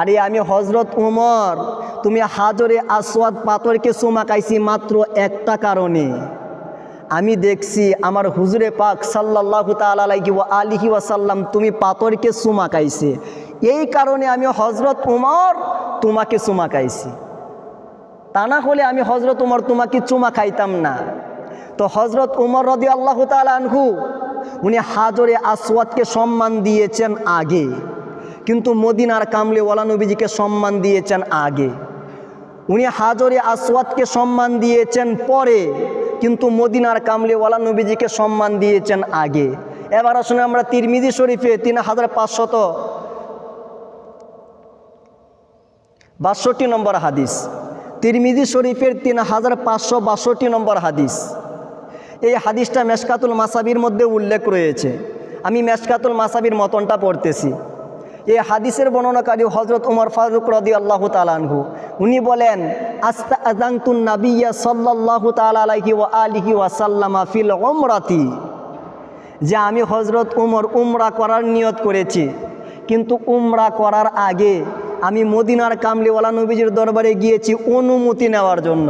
আরে আমি হজরত উমর, তুমি হাজরে আসওয়াদ পাথরকে চুমাকাইছি মাত্র একটা কারণে। আমি দেখছি আমার হুজুরে পাক সাল্লাল্লাহু তাআলা আলাইহি ওয়া আলিহি ওয়াসাল্লাম তুমি পাথরকে চুমাকাইছে এই কারণে আমি হজরত উমর তোমাকে চুমাকাইছি তা না হলে আমি হজরত উমর তোমাকে চুমা খাইতাম না। তো হজরত উমর রদি আল্লাহ আনহু, উনি হাজরে আসওয়াদকে সম্মান দিয়েছেন আগে। কিন্তু মদিনার কামলে ওয়ালা নবীজিকে সম্মান দিয়েছেন আগে। উনি হাজরে আসওয়াদকে সম্মান দিয়েছেন পরে, কিন্তু মদিনার কামলে ওয়ালা নবীজিকে সম্মান দিয়েছেন আগে। এবার আসলে আমরা তিরমিজি শরীফে তিন হাজার পাঁচশত বাষট্টি নম্বর হাদিস। তিরমিজি শরীফের তিন হাজার পাঁচশো বাষট্টি নম্বর হাদিস। এই হাদিসটা মেশকাতুল মাসাবির মধ্যে উল্লেখ রয়েছে। আমি মেশকাতুল মাসাবির মতনটা পড়তেছি। এই হাদিসের বর্ণনাকারী হজরত উমর ফারুক রদি আল্লাহ তালানহু উনি বলেন আস্তা আজাংতুন নাবিয়া সাল্লাহ তালা ওয়া আলিহি ওয়াসাল্লামা ফিল ওমরাতি যে আমি হজরত উমর উমরা করার নিয়ত করেছি, কিন্তু উমরা করার আগে আমি মদিনার কামলিওয়ালা নবীজির দরবারে গিয়েছি অনুমতি নেওয়ার জন্য।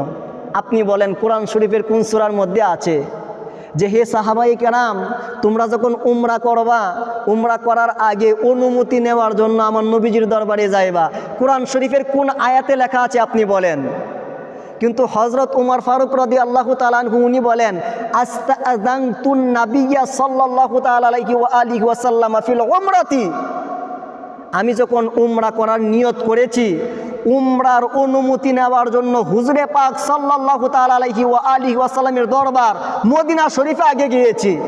আপনি বলেন, কোরআন শরীফের কোন সুরার মধ্যে আছে? যে হে সাহাবাই কেরাম, তোমরা যখন উমরা করবা, উমরা করার আগে অনুমতি নেওয়ার জন্য আমার নবীজির দরবারে যাইবা। কোরআন শরীফের কোন আয়াতে লেখা আছে আপনি বলেন? কিন্তু হজরত উমর ফারুক রদি আল্লাহ তালানহু উনি বলেন আমি যখন উমরা করার নিয়ত করেছি উমরার অনুমতি নেওয়ার জন্য হুজরে পাক সাল্লাহ তালাহি ও আলী ওয়াসাল্লামের দরবার মদিনা শরীফে আগে গিয়েছি।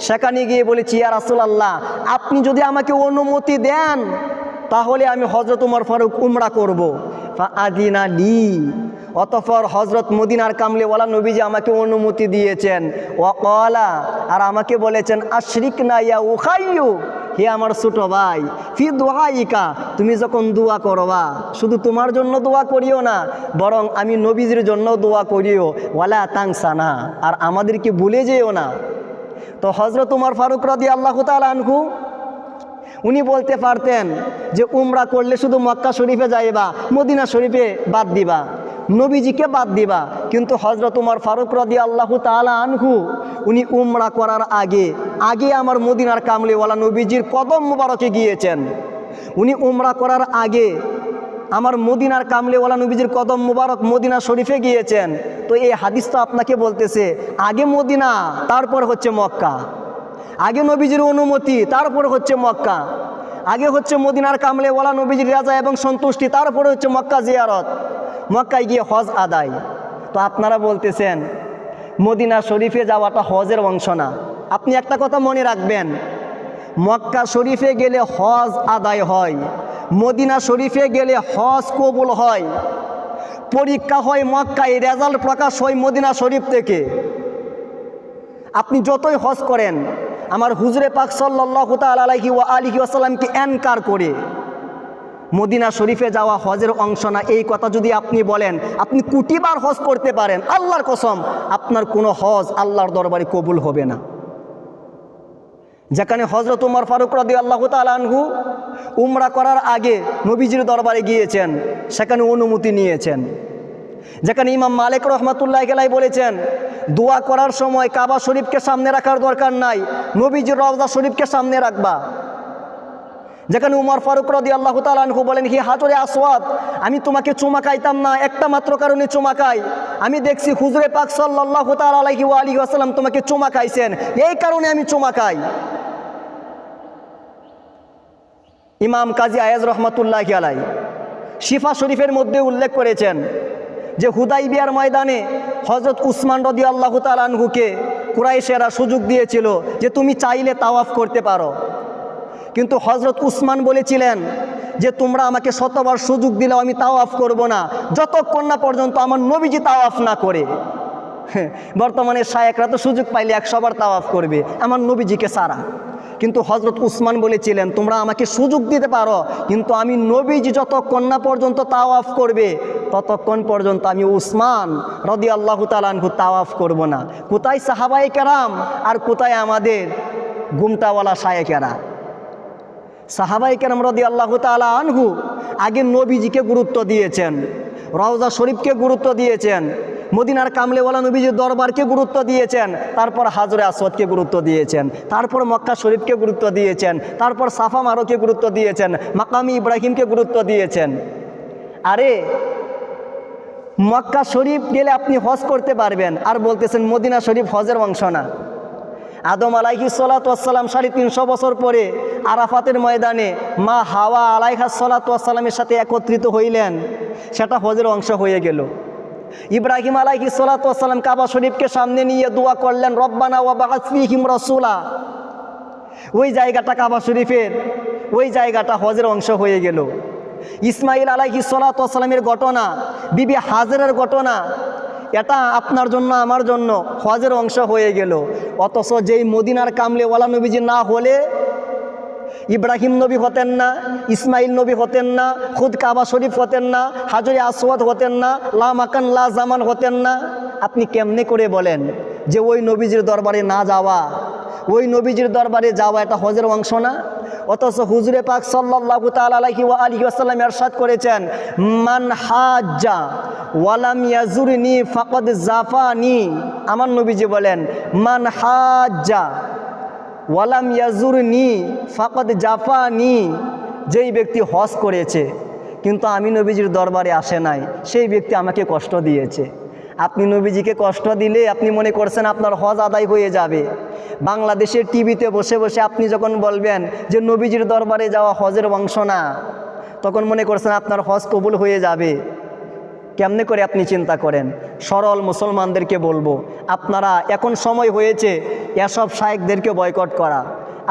সেখানে গিয়ে বলেছি, ইয়া রাসুলাল্লাহ, আপনি যদি আমাকে অনুমতি দেন, তাহলে আমি হজরত উমর ফারুক উমরা করব। আদিনা লি। অতফর হজরত মদিনার কামলেওয়ালা নবীজি আমাকে অনুমতি দিয়েছেন। ও কলা আর আমাকে বলেছেন আশরিক না ইয়া উখাইয়ু। হে আমার ছোট ভাই, ফি দোয়াইকা তুমি যখন দোয়া করবা, শুধু তোমার জন্য দোয়া করিও না, বরং আমি নবীজির জন্য দোয়া করিও। ওয়ালা তাংসানা, আর আমাদেরকে ভুলে যেও না। তো হজরত উমর ফারুক রাদি আল্লাহ তাল আনহু, উনি বলতে পারতেন যে, উমরা করলে শুধু মক্কা শরীফে যাইবা, মদিনা শরীফে বাদ দিবা। নবীজিকে বাদ দিবা। কিন্তু হজরত উমর ফারুক রদি আল্লাহ তালা আনহু, উনি উমরা করার আগে আগে আমার মদিনার কামলিওয়ালা নবীজির কদম মুবারকে গিয়েছেন। উনি উমরা করার আগে আমার মদিনার কামলেওয়ালা নবীজির কদম মুবারক মদিনা শরীফে গিয়েছেন। তো এই হাদিস তো আপনাকে বলতেছে, আগে মদিনা, তারপর হচ্ছে মক্কা। আগে নবীজির অনুমতি, তারপর হচ্ছে মক্কা। আগে হচ্ছে মদিনার কামলেওয়ালা নবীজির রাজা এবং সন্তুষ্টি, তারপরে হচ্ছে মক্কা জিয়ারত। মক্কায় গিয়ে হজ আদায়। তো আপনারা বলতেছেন, মদিনা শরীফে যাওয়াটা হজের অংশ না। আপনি একটা কথা মনে রাখবেন, মক্কা শরীফে গেলে হজ আদায় হয়, মদিনা শরীফে গেলে হজ কবুল হয়, পরীক্ষা হয় মক্কায়, রেজাল্ট প্রকাশ হয় মদিনা শরীফ থেকে। আপনি যতই হজ করেন, আমার হুজরে পাক সাল্লাহ তালাহি ও আলিহি আসাল্লামকে অ্যানকার করে মদিনা শরীফে যাওয়া হজের অংশ না, এই কথা যদি আপনি বলেন, আপনি কুটিবার হজ করতে পারেন, আল্লাহর কসম, আপনার কোনো হজ আল্লাহর দরবারে কবুল হবে না। যেখানে হজরত উমর ফারুক রদি আল্লাহ তালহু উমরা করার আগে নবীজির দরবারে গিয়েছেন, সেখানে অনুমতি নিয়েছেন। যেখানে ইমাম মালিক রহমাতুল্লাহ গেলাই বলেছেন, দোয়া করার সময় কাবা শরীফকে সামনে রাখার দরকার নাই, নবীজির রওজা শরীফকে সামনে রাখবা। যেখানে উমর ফারুক রদি আল্লাহ তালহু বলেন, হি হাজরে আসওয়াদ, আমি তোমাকে চুমা খাইতাম না, একটা মাত্র কারণে চুমা খাই। আমি দেখছি হুজরে পাক সাল্লাহ তাল আলহি আলী আসাল্লাম তোমাকে চুমা খাইছেন। এই কারণে আমি চুমা খাই। ইমাম কাজী আয়াজ রহমতুল্লাহ আলাই শিফা শরীফের মধ্যে উল্লেখ করেছেন যে হুদাই বিয়ার ময়দানে হজরত উসমান রদি আল্লাহ তালানহুকে কুরাইশেরা সুযোগ দিয়েছিল যে, তুমি চাইলে তাওয়াফ করতে পারো। কিন্তু হজরত উসমান বলেছিলেন যে, তোমরা আমাকে শতবার সুযোগ দিলেও আমি তাওয়াফ করব না। যতক্ষণ না পর্যন্ত আমার নবীজি তাওয়াফ না করে। বর্তমানে শায়েকরা তো সুযোগ পাইলে একশোবার তাওয়াফ করবে, আমার নবীজিকে সারা। কিন্তু হজরত উসমান বলেছিলেন, তোমরা আমাকে সুযোগ দিতে পারো, কিন্তু আমি নবীজি যতক্ষণ না পর্যন্ত তাওয়াফ করবে, ততক্ষণ পর্যন্ত আমি উসমান রদি আল্লাহ তালানহু তাওয়াফ করব না। কোথায় সাহাবাই কেরাম আর কোথায় আমাদের গুমটাওয়ালা শায়েকেরা? সাহাবাই কেরাম রদি আল্লাহ তালা আনহু আগে নবীজিকে গুরুত্ব দিয়েছেন, রওজা শরীফকে গুরুত্ব দিয়েছেন, মদিনার কামলেওয়ালা নবীজির দরবারকে গুরুত্ব দিয়েছেন, তারপর হাজরে আসওয়াদকে গুরুত্ব দিয়েছেন, তারপর মক্কা শরীফকে গুরুত্ব দিয়েছেন, তারপর সাফা মারোকে গুরুত্ব দিয়েছেন, মাকামি ইব্রাহিমকে গুরুত্ব দিয়েছেন। আরে, মক্কা শরীফ গেলে আপনি হজ করতে পারবেন, আর বলতেছেন মদিনা শরীফ হজের অংশ না। আদম আলাইহি সালাতাম সাড়ে তিনশো বছর পরে আরাফাতের ময়দানে মা হাওয়া আলাইহা সালাতামের সাথে একত্রিত হইলেন। সেটা হজের অংশ হয়ে গেল। ইব্রাহিম আলাইহি সালাতাম কাবা শরীফকে সামনে নিয়ে দোয়া করলেন, রব্বানা ওয়া বাহাসফিহিম রসুলা। ওই জায়গাটা কাবা শরীফের, ওই জায়গাটা হজের অংশ হয়ে গেল। ইসমাইল আলাইহি সালাতামের ঘটনা, বিবি হাজারের ঘটনা এটা আপনার জন্য, আমার জন্য হজের অংশ হয়ে গেল। অথচ যেই মদিনার কামলেওয়ালা নবীজি না হলে ইব্রাহিম নবী হতেন না, ইসমাইল নবী হতেন না, খুদ কাবা শরীফ হতেন না, হাজরে আসওয়াদ হতেন না, লা মাকান, লা জামান হতেন না। আপনি কেমনে করে বলেন যে ওই নবীজির দরবারে না যাওয়া ওই নবীজির দরবারে যাওয়া এটা হজের অংশ না। অথচ হুজুরে পাক আলাইহি ওয়া আলিহি ওয়াসাল্লাম ইরশাদ করেছেন, মান হাজ্জা ওয়ালাম ইয়াজুরনি ফাকাদ জাফানি। আমার নবীজি বলেন, মান হাজ্জা ওয়ালাম ইয়াজুরনি ফাকাদ জাফানি। যেই ব্যক্তি হজ করেছে, কিন্তু আমি নবীজির দরবারে আসে নাই, সেই ব্যক্তি আমাকে কষ্ট দিয়েছে। আপনি নবীজিকে কষ্ট দিলে আপনি মনে করছেন আপনার হজ আদায় হয়ে যাবে। বাংলাদেশের টিভিতে বসে বসে আপনি যখন বলবেন যে নবীজির দরবারে যাওয়া হজের অংশ না, তখন মনে করছেন আপনার হজ কবুল হয়ে যাবে। কেমনে করে আপনি চিন্তা করেন? সরল মুসলমানদেরকে বলব, আপনারা এখন সময় হয়েছে এসব শায়েকদেরকে বয়কট করা।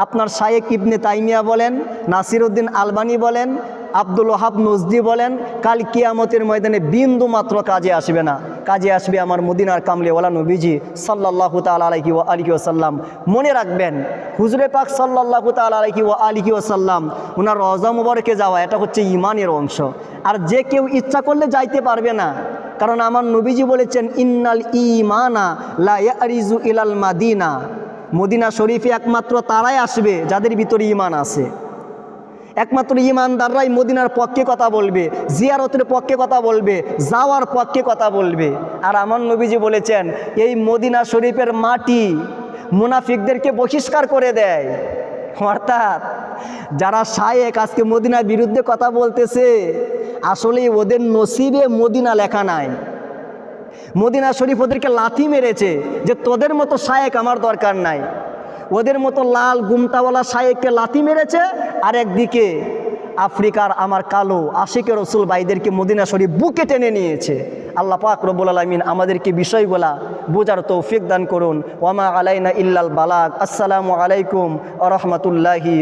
আপনার শায়েক ইবনে তাইমিয়া বলেন নাসিরউদ্দিন আলবানি বলেন, আব্দুল ওহাব নজদি বলেন, কাল কিয়ামতের ময়দানে বিন্দু মাত্র কাজে আসবে না। কাজে আসবে আমার মদিনার কামলেওয়ালা নবীজি সাল্লাহ তাল আলহি ও আলিকি ওসাল্লাম মনে রাখবেন, হুজুরে পাক সাল্লাহ তাল আলহি ও আলিকি ওসাল্লাম ওনার রজা যাওয়া এটা হচ্ছে ইমানের অংশ। আর যে কেউ ইচ্ছা করলে যাইতে পারবে না, কারণ আমার নবীজি বলেছেন, ইন্নাল ইমানা লা ইয়ারিজু ইলাল মাদিনা। মদিনা শরীফে একমাত্র তারাই আসবে যাদের ভিতরে ইমান আছে। একমাত্র ইমানদাররাই মদিনার পক্ষে কথা বলবে, জিয়ারতের পক্ষে কথা বলবে, যাওয়ার পক্ষে কথা বলবে। আর আমার নবীজি বলেছেন, এই মদিনা শরীফের মাটি মুনাফিকদেরকে বহিষ্কার করে দেয়। অর্থাৎ যারা শায়েক আজকে মদিনার বিরুদ্ধে কথা বলতেছে, আসলেই ওদের নসিবে মদিনা লেখা নাই। মদিনা শরীফ ওদেরকে লাথি মেরেছে যে তোদের মতো শায়েক আমার দরকার নাই। ওদের মতো লাল গুমতাওয়ালা শায়েককে লাতি মেরেছে, আর একদিকে আফ্রিকার আমার কালো আশিকের রসুল ভাইদেরকে মদিনা শরীফ বুকে টেনে নিয়েছে। আল্লাহ পাক রব্বুল আলমিন আমাদেরকে বিষয়গুলা বোঝার তৌফিক দান করুন। ওয়ামা আলাইনা ইল্লাল বালাক আসসালামু আলাইকুম আ রহমতুল্লাহি